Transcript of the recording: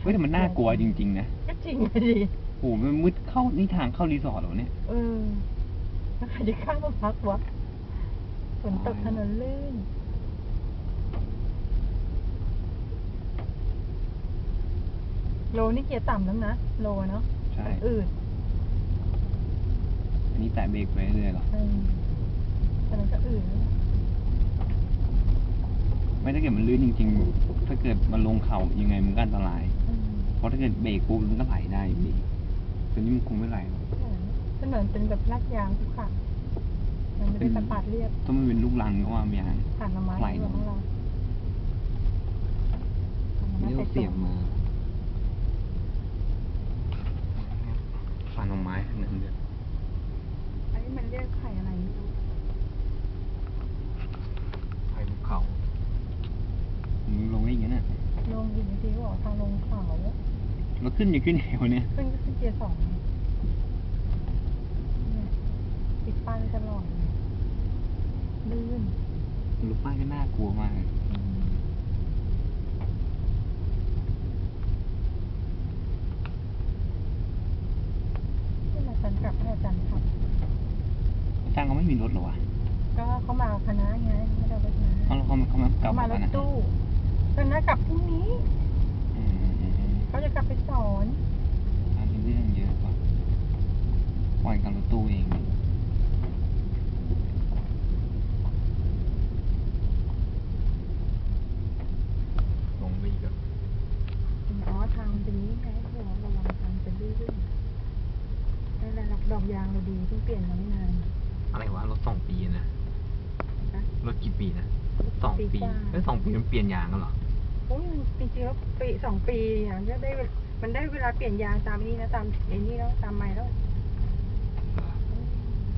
เฮ้ยแต่มันน่ากลัวจริง ๆ นะก็จริงอะดิโอ้โหมันมืดเข้านี่ทางเข้ารีสอร์ทเหรอเนี่ยเออแล้วใครจะข้ามมาพักวะฝนตกถนนลื่นโลนี่เกียร์ต่ำแล้วนะโลเนาะใช่ อืดอันนี้แตะเบรกไปเรื่อยๆเหรอ เออแต่มันก็อืดแล้วไม่ถ้าเกิดมันลื่นจริง ๆ ถ้าเกิดมันลงเขายังไงมันก็อันตรายอืม เพราะถ้าเกิดเบรกปุ๊บมันก็ไหลได้อยู่ดีตัวนี้มันคงไม่ไหลหรอกถนนเป็นแบบลาดยางทุกขังมันไม่ได้สะปาดเรียบถ้ามันเป็นลูกรังก็ว่าไม่ยางผ่านละไม้ไหลอยู่ข้างล่างผ่านละไม้นี่ไปเราเสียบมาฟันออกไม้ขนาดนั้นเลยอันนี้มันเรียกไข่อะไรไม่รู้ไฟภูเขามึงลงได้ยังไงน่ะลงอีกทีก็บอกทางลงเขา เราขึ้นยังขึ้นเหวเนี่ยขึ้นก็ขึ้นเกียร์สองเนี่ยติดป้ายไว้ตลอดเลยลื่นรูปป้ายก็น่ากลัวมากเลยอืมนี่มาจันกลับให้อาจารย์ครับ อาจารย์เขาไม่มีรถเหรอวะก็เขามาคณะไงไม่ได้เอารถมาเขาเขาเขามากลับเขามารกัถนนะตู้คณะกลับพรุ่งนี้ อืมอืมอืม เขาจะกลับไปสอน อาจารย์เป็นเรื่องเยอะกว่าปล่อยกับรถ ตู้เองลงไปอีกแล้วอ๋อทางเป็นนี้ไงเขาบอกว่าระวังทางเป็นลื่นๆนั่นแหละหลักดอกยางเราดีเพิ่งเปลี่ยนมาไม่นานอะไรวะรถสองปีนะนะรถกี่ปีนะสองปีปีกว่าแล้วสองปีมันเปลี่ยนยางกันเหรอโอ้ยมันจริงๆแล้วปีสองปีอย่างก็ได้มันได้เวลาเปลี่ยนยางตามนี้นะตามไอ้นี่แล้วตาม